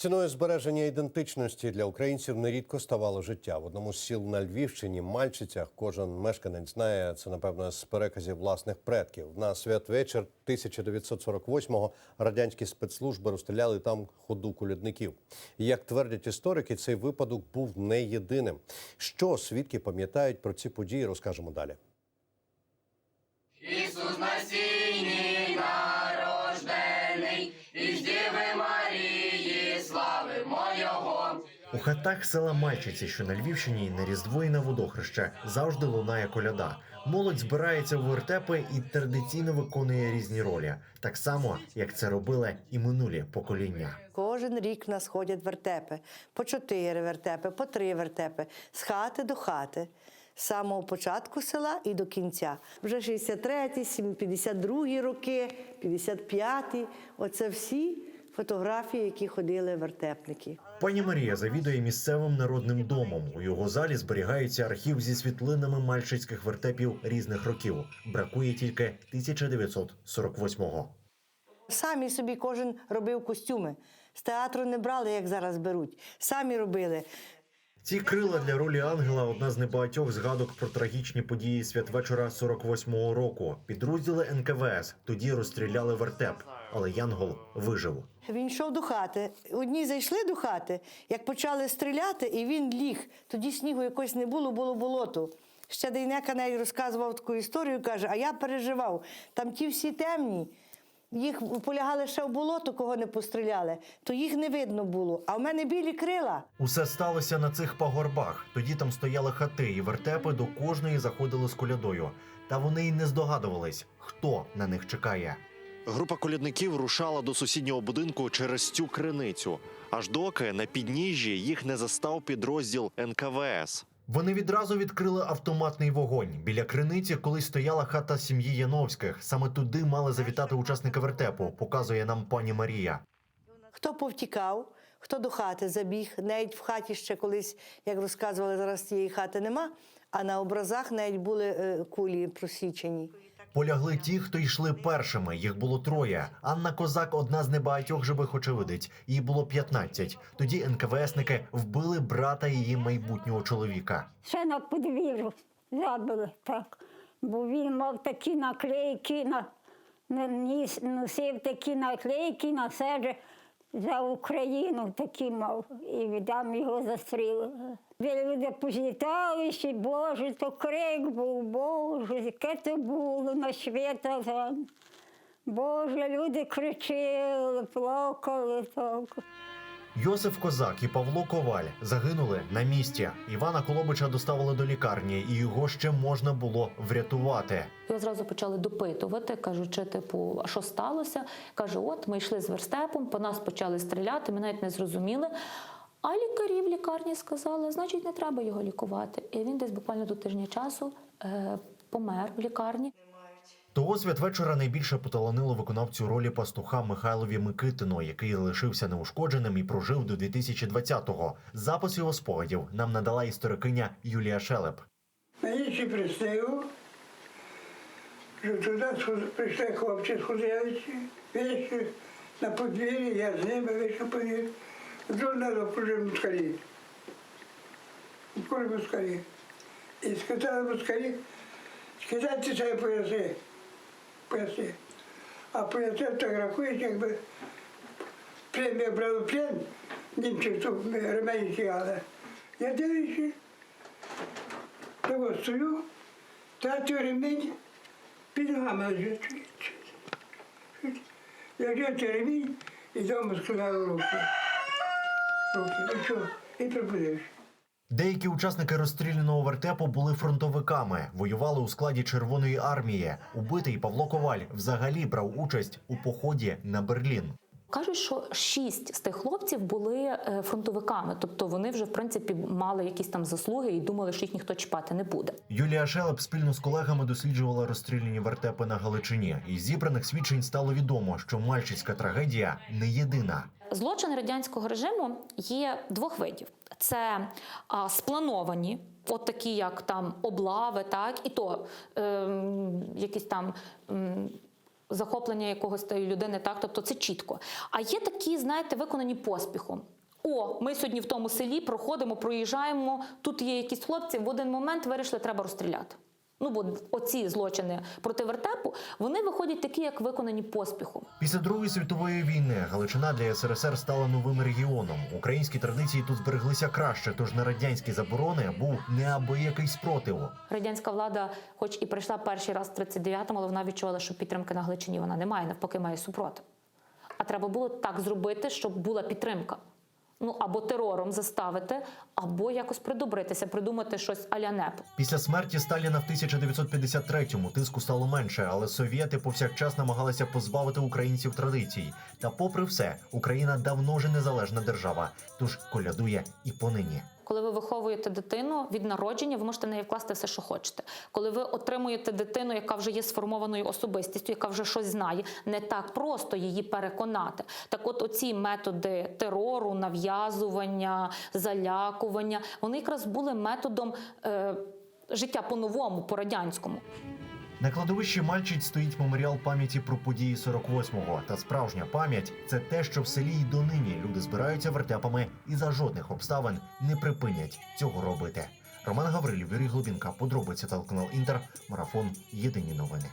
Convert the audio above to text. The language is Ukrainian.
Ціною збереження ідентичності для українців нерідко ставало життя. В одному з сіл на Львівщині, Мальчицях, кожен мешканець знає це, напевно, з переказів власних предків. На святвечір 1948-го радянські спецслужби розстріляли там ходу колядників. І, Як твердять історики, цей випадок був не єдиним. Що свідки пам'ятають про ці події, розкажемо далі. У села Мальчиці, що на Львівщині, на Різдво і на водохреще, завжди лунає коляда. Молодь збирається в вертепи і традиційно виконує різні ролі, так само як це робили і минулі покоління. Кожен рік нас ходять вертепи, по чотири вертепи, по три вертепи, з хати до хати, з самого початку села і до кінця. Вже 63-ті, 52-ті роки, 55-ті – оце всі фотографії, які ходили вертепники. Пані Марія завідує місцевим народним домом. У його залі зберігається архів зі світлинами мальчицьких вертепів різних років. Бракує тільки 1948-го. Самі собі кожен робив костюми. З театру не брали, як зараз беруть. Самі робили. Ці крила для ролі ангела одна з небагатьох згадок про трагічні події святвечора 48-го року. Підрозділи НКВС тоді розстріляли вертеп, але Янгол вижив. Він йшов до хати. Одні зайшли до хати, як почали стріляти, і він ліг. Тоді снігу якось не було, було болото. Ще Дейнека навіть розказував таку історію, каже, а я переживав. Там ті всі темні. Їх полягали ще в болото, кого не постріляли, то їх не видно було. А в мене білі крила. Усе сталося на цих пагорбах. Тоді там стояли хати, і вертепи до кожної заходили з колядою. Та вони й не здогадувались, хто на них чекає. Група колядників рушала до сусіднього будинку через цю криницю, аж доки на підніжжі їх не застав підрозділ НКВС. Вони відразу відкрили автоматний вогонь. Біля криниці колись стояла хата сім'ї Яновських. Саме туди мали завітати учасники вертепу, показує нам пані Марія. Хто повтікав, хто до хати забіг. Навіть в хаті ще колись, як розказували, зараз цієї хати нема, а на образах навіть були е, кулі просічені. Полягли ті, хто йшли першими. Їх було троє. Анна Козак одна з небагатьох живих очевидець. Їй було 15. Тоді НКВСники вбили брата її майбутнього чоловіка. Ще на подвір'ю забили так. Бо він мав такі наклейки, на, ніс, носив такі наклейки на себе за Україну такі мав. І віддам його застрілили. Де люди позлітали, що Боже, то крик був, Боже, яке то було на світа. там. Боже, люди кричили, плакали так. Йосиф Козак і Павло Коваль загинули на місці. Івана Колобича доставили до лікарні, і його ще можна було врятувати. Його зразу почали допитувати, кажучи, типу, а що сталося? Каже, от ми йшли з верстепом, по нас почали стріляти, ми навіть не зрозуміли. А лікарі в лікарні сказали, значить, не треба його лікувати. І він десь буквально до тижня часу е, помер в лікарні. Того святвечора найбільше поталанило виконавцю ролі пастуха Михайлові Микитину, який залишився неушкодженим і прожив до 2020-го. Запис його спогадів нам надала історикиня Юлія Шелеп. Мені ще приснило, що туди прийшли хлопці з худяючі, вийшли на подвір'я, я з ними вийшов подвір'я. Тут треба вкружити мускарі. Вкружити мускарі. І сказали мускарі, скидайте себе пояси. Пояси. А пояси фотографують, якби премія брали плен, німці тут ремені тягали. Я дивлюся, того стою, тратю ремінь, під ногами лежить. Лежить ремінь і дома складаю руки. Руки. І що? І прибудеш. Деякі учасники розстріляного вертепу були фронтовиками, воювали у складі Червоної армії. Убитий Павло Коваль взагалі брав участь у поході на Берлін. Кажуть, що шість з тих хлопців були е, фронтовиками, тобто вони вже в принципі мали якісь там заслуги і думали, що їх ніхто чіпати не буде. Юлія Шелеп спільно з колегами досліджувала розстріляні вертепи на Галичині. Із зібраних свідчень стало відомо, що мальчицька трагедія не єдина. Злочини радянського режиму є двох видів: це а, сплановані, от такі, як там облави, так і то ем, якісь там. ем, захоплення якогось тієї людини, так, тобто це чітко. А є такі, знаєте, виконані поспіхом. О, ми сьогодні в тому селі проходимо, проїжджаємо. Тут є якісь хлопці. В один момент вирішили, треба розстріляти. Ну, бо оці злочини проти вертепу вони виходять такі, як виконані поспіхом. Після Другої світової війни Галичина для СРСР стала новим регіоном. Українські традиції тут збереглися краще, тож на радянські заборони був неабиякий спротив. Радянська влада, хоч і прийшла перший раз в 39-му, але вона відчувала, що підтримки на Галичині вона не має, навпаки, має супротив. А треба було так зробити, щоб була підтримка. Ну або терором заставити, або якось придобритися, придумати щось аля НЕП. Після смерті Сталіна в 1953-му тиску стало менше, але совєти повсякчас намагалися позбавити українців традицій. Та, попри все, Україна давно вже незалежна держава, тож колядує і понині. Коли ви виховуєте дитину від народження, ви можете в неї вкласти все, що хочете. Коли ви отримуєте дитину, яка вже є сформованою особистістю, яка вже щось знає, не так просто її переконати. Так, от оці методи терору, нав'язування, залякування, вони якраз були методом е, життя по-новому, по-радянському. На кладовищі Мальчить стоїть меморіал пам'яті про події 48-го. Та справжня пам'ять це те, що в селі й донині люди збираються вертепами і за жодних обставин не припинять цього робити. Роман Гаврилів, Юрій Глубінка, подробиці телеканал Інтер, марафон. Єдині новини.